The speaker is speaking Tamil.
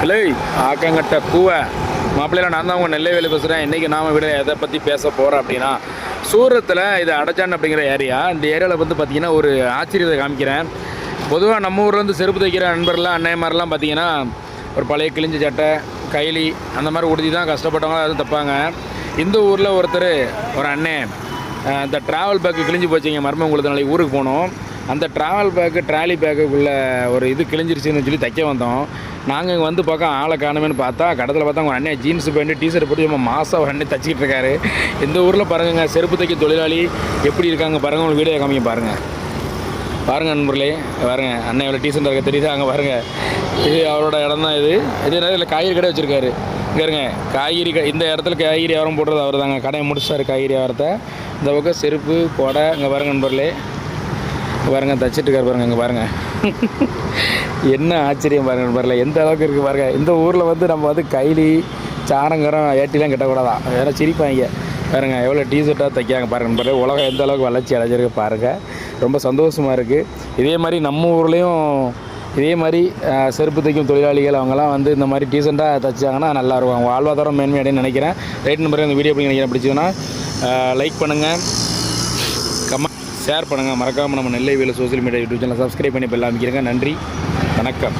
ஹலோ ஆக்கங்கட்ட பூவை. மாப்பிள்ளையில நான் தான் உங்கள் நெல்லை வேலை பேசுகிறேன் இன்றைக்கி நாம் விட எதை பற்றி பேச போகிறோம் அப்படின்னா சூரத்தில் இது அடச்சான் அப்படிங்கிற ஏரியா. இந்த ஏரியாவில் வந்து பார்த்திங்கன்னா ஒரு ஆச்சரியத்தை காமிக்கிறேன். பொதுவாக நம்ம ஊர்லேருந்து செருப்பு தைக்கிற நண்பர்லாம் அன்னையமாரெலாம் பார்த்தீங்கன்னா ஒரு பழைய கிழிஞ்ச சட்டை கைலி அந்த மாதிரி உடுத்தி தான் கஷ்டப்பட்டவங்க அதுவும் தப்பாங்க. இந்த ஊரில் ஒருத்தர் ஒரு அண்ணன் இந்த ட்ராவல் பேக்கு கிழிஞ்சு போச்சுங்க. மர்மம் உங்களுக்கு நாளைக்கு ஊருக்கு போனோம். அந்த ட்ராவல் பேக்கு ட்ராலி பேக்குக்குள்ளே ஒரு இது கிழிஞ்சிருச்சுன்னு சொல்லி தைக்க வந்தோம். நாங்கள் இங்கே வந்து பார்க்க ஆளை காணுமேனு பார்த்தா கடத்தில் பார்த்தா உங்கள் அண்ணன் ஜீன்ஸ் பேண்ட்டு டிஷர்ட் போட்டு நம்ம மாதம் ஒரு அண்ணன் தச்சிக்கிட்டு இருக்காரு. இந்த ஊரில் பாருங்கங்க செருப்பு தைக்க தொழிலாளி எப்படி இருக்காங்க பாருங்கள் உங்களுக்கு வீடியோ காமிங்க பாருங்கள் பாருங்கள் நண்பர்களே பாருங்க அண்ணன் எவ்வளோ டீசெண்டாக இருக்க தெரியுது? அங்கே பாருங்கள் இது அவரோட இடம் தான் இது. இது நேரத்தில் காய்கறி கடை வச்சுருக்காரு. இங்கே இருங்க. காய்கறி கடை இந்த இடத்துல காய்கறி வியாபாரம் போடுறது அவர் தாங்க கடையை முடிச்சார் காய்கறி வியாபாரத்தை இந்த பக்கம் செருப்பு கொடை இங்கே பாருங்க நண்பர்களே. இங்க பாருங்க தச்சிட்டு இருக்காரு பாருங்க இங்கே பாருங்க. என்ன ஆச்சரியம் பாருங்க நண்பர்களே. எந்த அளவுக்கு இருக்குது பாருங்க. இந்த ஊரில் வந்து நம்ம வந்து கைலி சாணங்கரம் ஏட்டிலாம் கட்டக்கூடாதான் வேற சிரிப்பாங்க. பாருங்க எவ்வளோ டீஷர்ட்டாக தைக்காங்க பாருங்க நண்பர்களே. உலகம் எந்த அளவுக்கு வளர்ச்சி அடைஞ்சிருக்கு பாருங்கள் ரொம்ப சந்தோஷமாக இருக்குது இதே மாதிரி நம்ம ஊர்லேயும் இதே மாதிரி செருப்பு தைக்கும் தொழிலாளிகள் அவங்கெல்லாம் வந்து இந்த மாதிரி டீசெண்டாக தைச்சாங்கன்னா நல்லா இருக்கும். வாழ்வாதாரம் மேன்மையடைன்னு நினைக்கிறேன். ரைட் நம்பர் இந்த வீடியோ எப்படி நினைக்கிறேன் பிடிச்சதுன்னா லைக் பண்ணுங்கள் கமெண்ட் ஷேர் பண்ணுங்கள் மறக்காமல் நம்ம நெல்லை வேலை social media YouTube channel subscribe பண்ணி இப்போ எல்லாம் நன்றி. வணக்கம்.